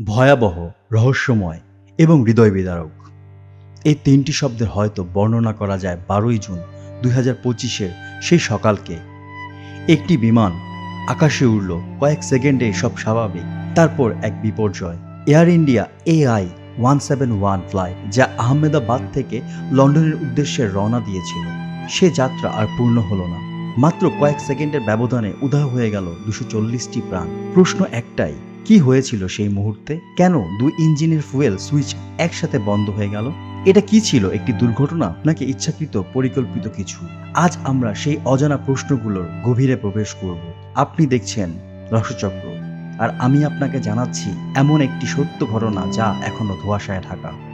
ভয়াবহ, রহস্যময় এবং হৃদয় বিদারক এই তিনটি শব্দের হয়তো বর্ণনা করা যায় বারোই জুন দুই হাজার পঁচিশের সেই সকালকে। একটি বিমান আকাশে উড়ল, কয়েক সেকেন্ডে সব স্বাভাবিক। তারপর এক বিপর্যয়। Air India AI one seven one flight, যা আহমেদাবাদ থেকে লন্ডনের উদ্দেশ্যে রওনা দিয়েছিল। সে যাত্রা আর পূর্ণ হলো না। মাত্র কয়েক সেকেন্ডের ব্যবধানে উধাও হয়ে গেল দুশো চল্লিশটি প্রাণ। প্রশ্ন একটাই কি হয়েছিল সেই মুহূর্তে? কেন দুই ইঞ্জিনের ফুয়েল সুইচ একসাথে বন্ধ হয়ে গেল? এটা কি ছিল, একটি দুর্ঘটনা, নাকি ইচ্ছাকৃত পরিকল্পিত কিছু? আজ আমরা সেই অজানা প্রশ্নগুলোর গভীরে প্রবেশ করব। আপনি দেখছেন রসচক্র। আর আমি আপনাকে জানাচ্ছি, এমন একটি সত্য ঘটনা যা এখনও ধোয়াশায় ঢাকা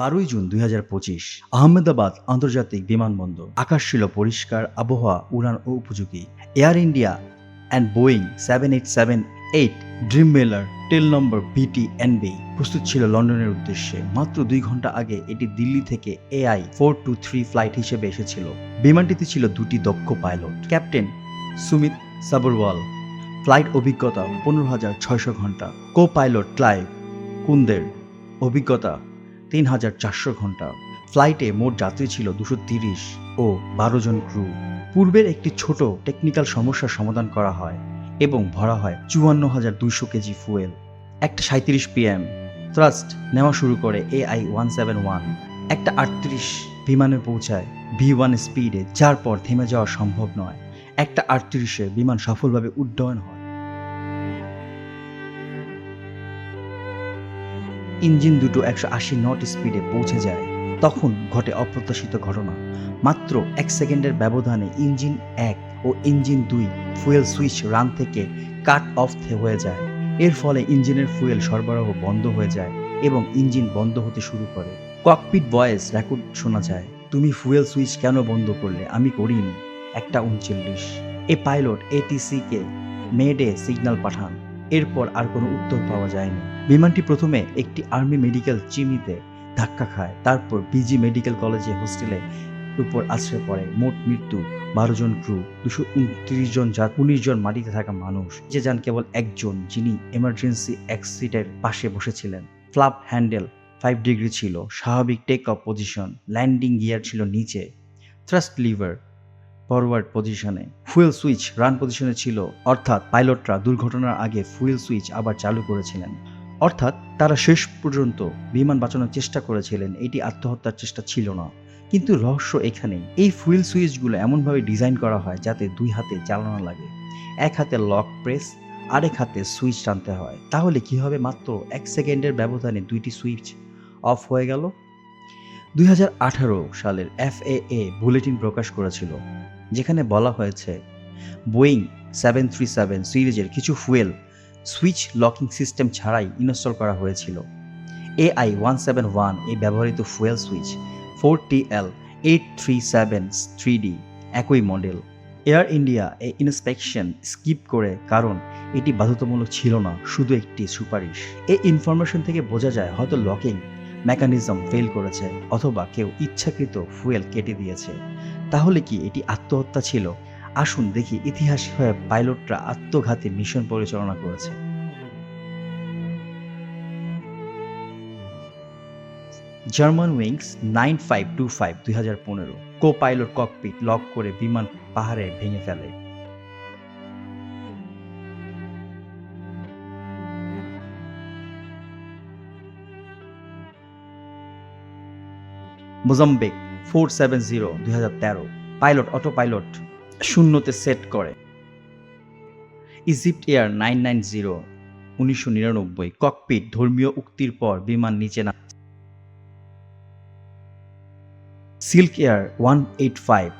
বারোই জুন দুই হাজার পঁচিশ আহমেদাবাদ আন্তর্জাতিক বিমানবন্দর। আকাশ ছিল পরিষ্কার, আবহাওয়া, উড়ান ও উপযোগী। Air India and Boeing seven eight seven eight Dreamliner tail number VT NB প্রস্তুত ছিল লন্ডনের উদ্দেশ্যে। মাত্র দুই ঘণ্টা আগে এটি দিল্লি থেকে AI four two three flight হিসেবে এসেছিল। বিমানটিতে ছিল দুটি দক্ষ pilot. Captain Sumit Sabharwal. Flight অভিজ্ঞতা পনেরো হাজার ছয়শো ঘণ্টা কো পাইলট ক্লাইভ কুন্দের। অভিজ্ঞতা তিন হাজার চারশো ঘণ্টা। ফ্লাইটে মোট যাত্রী ছিল দুশো তিরিশ ও বারো জন ক্রু। পূর্বের একটি ছোট টেকনিক্যাল সমস্যার সমাধান করা হয় এবং ভরা হয় চুয়ান্ন হাজার দুইশো কেজি ফুয়েল। একটা সাঁত্রিশ পিএম। থ্রাস্ট নেওয়া শুরু করে এআই ওয়ান সেভেন ওয়ান। একটা আটত্রিশ বিমানে পৌঁছায় ভি ওয়ান স্পিডে, যার পর থেমে যাওয়া সম্ভব নয়। একটা আটত্রিশে বিমান সফলভাবে উড্ডয়ন হয়। ইঞ্জিন দুটো একশো আশি নট স্পিডে পৌঁছে যায়। তখন ঘটে অপ্রত্যাশিত ঘটনা। মাত্র এক সেকেন্ডের ব্যবধানে ইঞ্জিন এক ও ইঞ্জিন দুই ফুয়েল সুইচ রান থেকে কাট অফ হয়ে যায়। এর ফলে ইঞ্জিনের ফুয়েল সরবরাহ বন্ধ হয়ে যায় এবং ইঞ্জিন বন্ধ হতে শুরু করে। ককপিট ভয়েস রেকর্ড শোনা যায়, তুমি ফুয়েল সুইচ কেন বন্ধ করলে? আমি করিনি। একটা উনচল্লিশ। এ পাইলট এটিসি কে মেডে সিগন্যাল পাঠান। এরপর আর কোনো উত্তর পাওয়া যায়নি। বিমানটি প্রথমে একটি আর্মি মেডিকেল চিমিতে ধাক্কা খায়, তারপর বিজি মেডিকেল কলেজে হোস্টেলে উপর আশ্রয় পড়ে। মোট মৃত্যু বারো জন ক্রু, দুশো উনত্রিশ জন যা উনিশ জন মাটিতে থাকা মানুষ, যে যান কেবল একজন, যিনি এমার্জেন্সি অ্যাক্সিডের পাশে বসেছিলেন। ফ্লাপ হ্যান্ডেল ফাইভ ডিগ্রি ছিল, স্বাভাবিক take off position, landing gear ছিল নিচে, থ্রাস্ট লিভার ফরওয়ার্ড পজিশনে। ফুয়েল সুইচ রান পজিশনে ছিল, অর্থাৎ পাইলটরা দুর্ঘটনার আগে ফুয়েল সুইচ আবার চালু করেছিলেন। অর্থাৎ তারা শেষ পর্যন্ত বিমান বাঁচানোর চেষ্টা করেছিলেন, এটি আত্মহত্যার চেষ্টা ছিল না। কিন্তু রহস্য এখানেই এই ফুয়েল সুইচগুলো এমনভাবে ডিজাইন করা হয় যাতে দুই হাতে চালানো লাগে। এক হাতে লক প্রেস, আরেক হাতে সুইচ টানতে হয়। তাহলে কি হবে মাত্র এক সেকেন্ডের ব্যবধানে দুইটি সুইচ অফ হয়ে গেল? দুই হাজার আঠারো সালের এফএএ বুলেটিন প্রকাশ করেছিল। যেখানে বলা হয়েছে বোয়িং সেভেন থ্রি সেভেন সিরিজের কিছু ফুয়েল সুইচ লকিং সিস্টেম ছাড়াই ইনস্টল করা হয়েছিল। এআই ওয়ান সেভেন ওয়ান এই ব্যবহৃত fuel switch four T L eight three seven three D একই মডেল এয়ার ইন্ডিয়া এই ইন্সপেকশন স্কিপ করে কারণ এটি বাধ্যতামূলক ছিল না, শুধু একটি সুপারিশ। এই ইনফরমেশন থেকে বোঝা যায় হয়তো লকিং মেকানিজম ফেল করেছে অথবা কেউ ইচ্ছাকৃত ফুয়েল কেটে দিয়েছে। তাহলে কি এটি আত্মহত্যা ছিল? আসুন দেখি ইতিহাস হয়ে পাইলটরা আত্মঘাতী মিশন পরিচালনা করেছে। Germanwings nine five two five দুই হাজার পনেরো। কো পাইলট ককপিট লক করে বিমান পাহাড়ে ভেঙে ফেলে। মোজাম্বিক ফোর সেভেন জিরো দুই হাজার তেরো। পাইলট অটো পাইলট শূন্যতে সেট করে। EgyptAir nine nine zero, উনিশশো নিরানব্বই। ককপিট, ধর্মীয় উক্তির পর বিমান নিচে না SilkAir one eight five,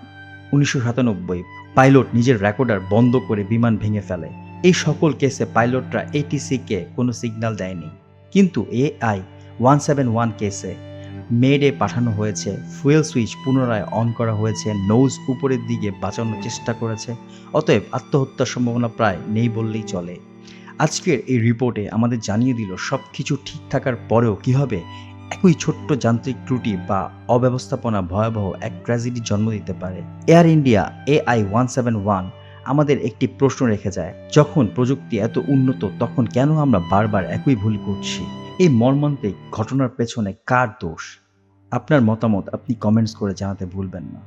উনিশশো সাতানব্বই। পাইলট নিজের রেকর্ডার বন্ধ করে বিমান ভেঙে ফেলে। এই সকল কেসে পাইলটরা এটিসিকে কোনো সিগন্যাল দেয়নি। কিন্তু এআই ওয়ান সেভেন ওয়ান কেসে মেডে পাঠানো হয়েছে। ফুয়েল সুইচ পুনরায় অন করা হয়েছে। নোজ উপরের দিকে বাঁচানোর চেষ্টা করেছে। অতএব আত্মহত্যার সম্ভাবনা প্রায় নেই বললেই চলে। আজকের এই রিপোর্টে আমাদের জানিয়ে দিল সব কিছু ঠিক থাকার পরেও কীভাবে একই ছোট্ট যান্ত্রিক ত্রুটি বা অব্যবস্থাপনা ভয়াবহ এক ট্র্যাজেডি জন্ম দিতে পারে। Air India AI one seven one আমাদের একটি প্রশ্ন রেখে যায়, যখন প্রযুক্তি এত উন্নত, তখন কেন আমরা বারবার একই ভুল করছি? এই মর্মান্তিক ঘটনার পেছনে কার দোষ? আপনার মতামত আপনি কমেন্টস করে জানাতে ভুলবেন না।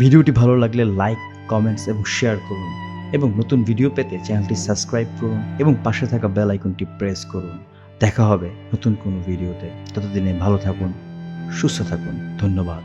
ভিডিওটি ভালো লাগলে লাইক কমেন্টস এবং শেয়ার করুন এবং নতুন ভিডিও পেতে চ্যানেলটি সাবস্ক্রাইব করুন এবং পাশে থাকা বেল আইকনটি প্রেস করুন। দেখা হবে নতুন কোনো ভিডিওতে ততদিনে ভালো থাকুন, সুস্থ থাকুন। ধন্যবাদ।